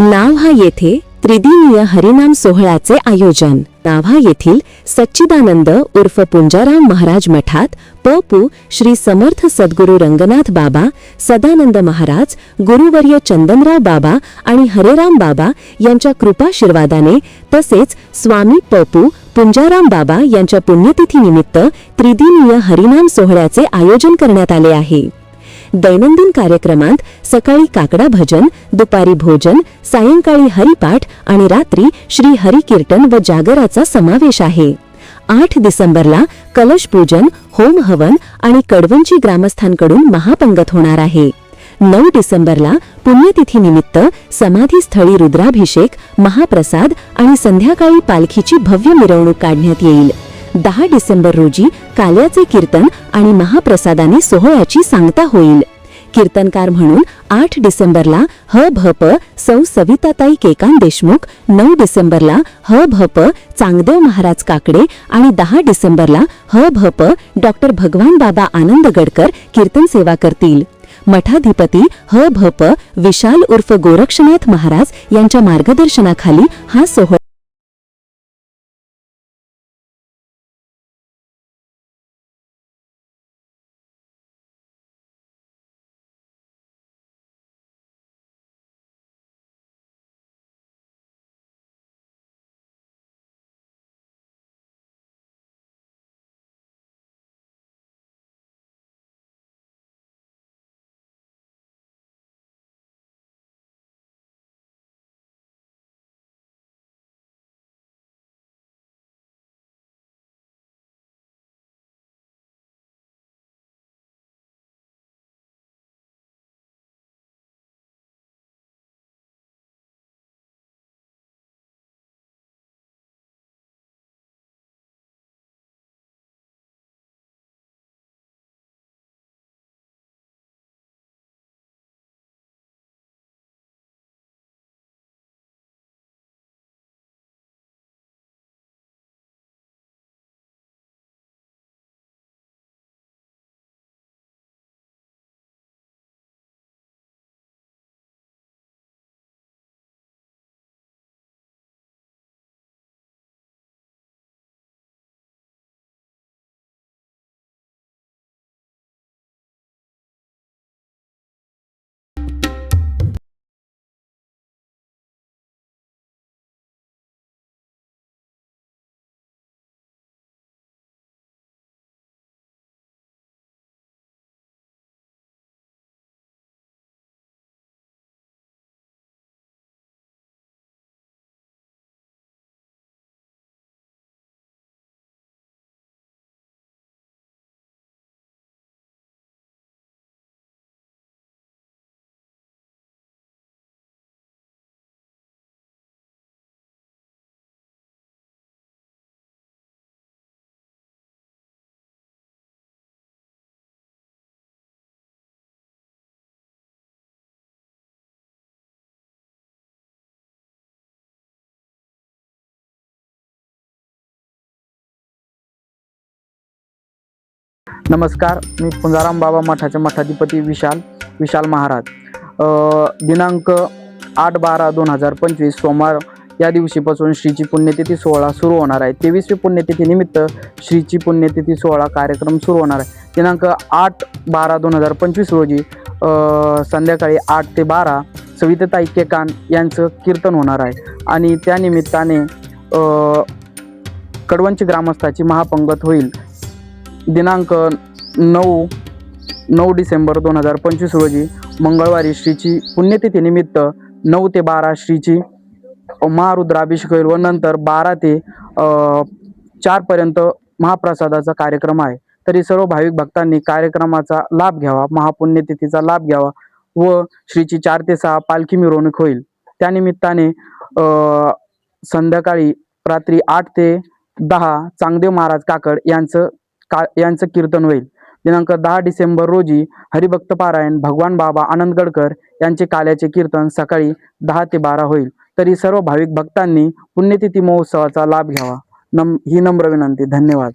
नाव हा येथे त्रिदिनीय हरिनाम सोहळ्याचे आयोजन. नाव्हा येथील सच्चिदानंद उर्फ पुंजाराम महाराज मठात प श्री समर्थ सद्गुरू रंगनाथ बाबा सदानंद महाराज गुरुवर्य चंदनराव बाबा आणि हरेराम बाबा यांच्या कृपाशीर्वादाने तसेच स्वामी पपू पुंजाराम बाबा यांच्या पुण्यतिथीनिमित्त त्रिदिनीय हरिनाम सोहळ्याचे आयोजन करण्यात आले आहे. दैनंदिन कार्यक्रमांत सकाळी काकडा भजन दुपारी भोजन सायंकाळी हरिपाठ आणि रात्री श्री हरिकीर्तन व जागराचा समावेश आहे. आठ डिसेंबरला कलश पूजन होम हवन आणि कडवंची ग्रामस्थांकडून महापंगत होणार आहे. नऊ डिसेंबरला पुण्यतिथीनिमित्त समाधीस्थळी रुद्राभिषेक महाप्रसाद आणि संध्याकाळी पालखीची भव्य मिरवणूक काढण्यात येईल. दहा डिसेंबर रोजी काल्याचे कीर्तन आणि महाप्रसादाने सोहळ्याची सांगता होईल. कीर्तनकार म्हणून आठ डिसेंबरला ह भ प सौ सविताताई केकान देशमुख नऊ डिसेंबरला ह भ प चांगदेव महाराज काकडे आणि दहा डिसेंबरला ह भ प डॉक्टर भगवान बाबा आनंद गडकर कीर्तन सेवा करतील. मठाधिपती ह भ प विशाल उर्फ गोरक्षनाथ महाराज यांच्या मार्गदर्शनाखाली हा सोहळा नमस्कार मी पुंजाराम बाबा मठाचे मठाधिपती विशाल विशाल महाराज. दिनांक आठ बारा दोन हजार पंचवीस सोमवार या दिवशीपासून श्रीची पुण्यतिथी सोहळा सुरू होणार आहे. तेवीसवी पुण्यतिथीनिमित्त श्रीची पुण्यतिथी सोहळा कार्यक्रम सुरू होणार आहे. दिनांक आठ बारा दोन हजार पंचवीस रोजी संध्याकाळी आठ ते बारा सविताताई केकान यांचं कीर्तन होणार आहे. आणि त्यानिमित्ताने कडवंची ग्रामस्थाची महापंगत होईल. दिनांक नऊ नऊ डिसेंबर दोन हजार पंचवीस रोजी मंगळवारी श्रीची पुण्यतिथीनिमित्त नऊ ते बारा श्रीची महारुद्राभिषेक होईल व नंतर बारा ते चारपर्यंत महाप्रसादाचा कार्यक्रम आहे. तरी सर्व भाविक भक्तांनी कार्यक्रमाचा लाभ घ्यावा महापुण्यतिथीचा लाभ घ्यावा व श्रीची चार ते सहा पालखी मिरवणूक होईल. त्यानिमित्ताने संध्याकाळी रात्री आठ ते दहा चांगदेव महाराज काकड यांचं का यांचं कीर्तन होईल. दिनांक दहा डिसेंबर रोजी हरिभक्त पारायण भगवान बाबा आनंद गडकर यांचे काल्याचे कीर्तन सकाळी दहा ते बारा होईल. तरी सर्व भाविक भक्तांनी पुण्यतिथी महोत्सवाचा लाभ घ्यावा. नम ही नम्र विनंती. धन्यवाद.